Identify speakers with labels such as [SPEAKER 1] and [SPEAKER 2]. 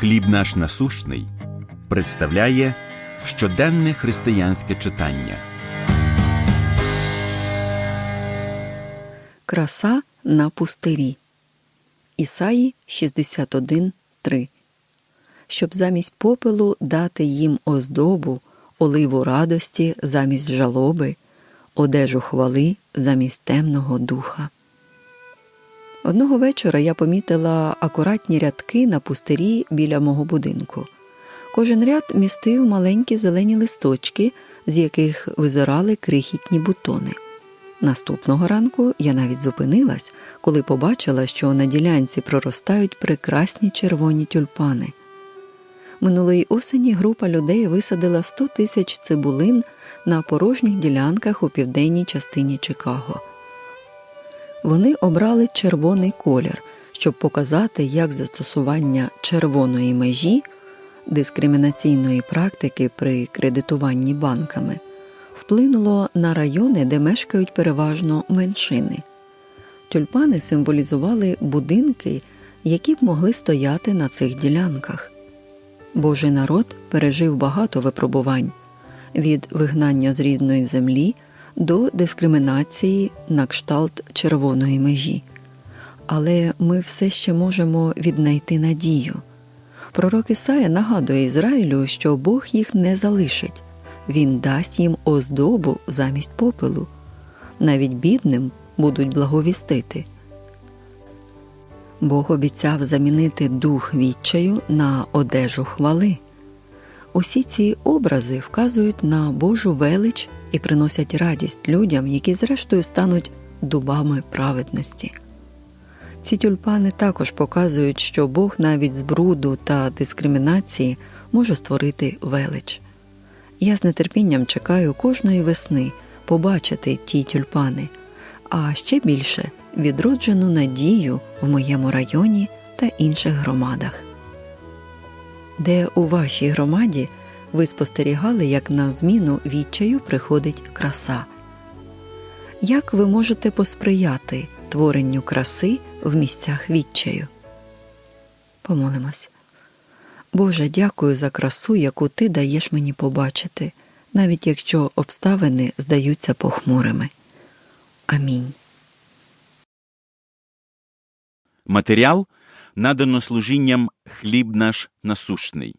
[SPEAKER 1] Хліб наш насущний представляє щоденне християнське читання.
[SPEAKER 2] Краса на пустирі. Ісаї 61.3 Щоб замість попелу дати їм оздобу, оливу радості замість жалоби, одежу хвали замість темного духа. Одного вечора я помітила акуратні рядки на пустирі біля мого будинку. Кожен ряд містив маленькі зелені листочки, з яких визирали крихітні бутони. Наступного ранку я навіть зупинилась, коли побачила, що на ділянці проростають прекрасні червоні тюльпани. Минулої осені група людей висадила 100 тисяч цибулин на порожніх ділянках у південній частині Чикаго. Вони обрали червоний колір, щоб показати, як застосування червоної межі дискримінаційної практики при кредитуванні банками вплинуло на райони, де мешкають переважно меншини. Тюльпани символізували будинки, які б могли стояти на цих ділянках. Божий народ пережив багато випробувань від вигнання з рідної землі до дискримінації на кшталт червоної межі. Але ми все ще можемо віднайти надію. Пророк Ісая нагадує Ізраїлю, що Бог їх не залишить, Він дасть їм оздобу замість попелу, навіть бідним будуть благовістити. Бог обіцяв замінити дух відчаю на одежу хвали. Усі ці образи вказують на Божу велич і приносять радість людям, які, зрештою, стануть дубами праведності. Ці тюльпани також показують, що Бог навіть з бруду та дискримінації може створити велич. Я з нетерпінням чекаю кожної весни побачити ті тюльпани, а ще більше відроджену надію в моєму районі та інших громадах. Де у вашій громаді ви спостерігали, як на зміну відчаю приходить краса? Як ви можете посприяти творенню краси в місцях відчаю? Помолимось. Боже, дякую за красу, яку ти даєш мені побачити, навіть якщо обставини здаються похмурими. Амінь.
[SPEAKER 1] Матеріал надано служінням хліб наш насущний.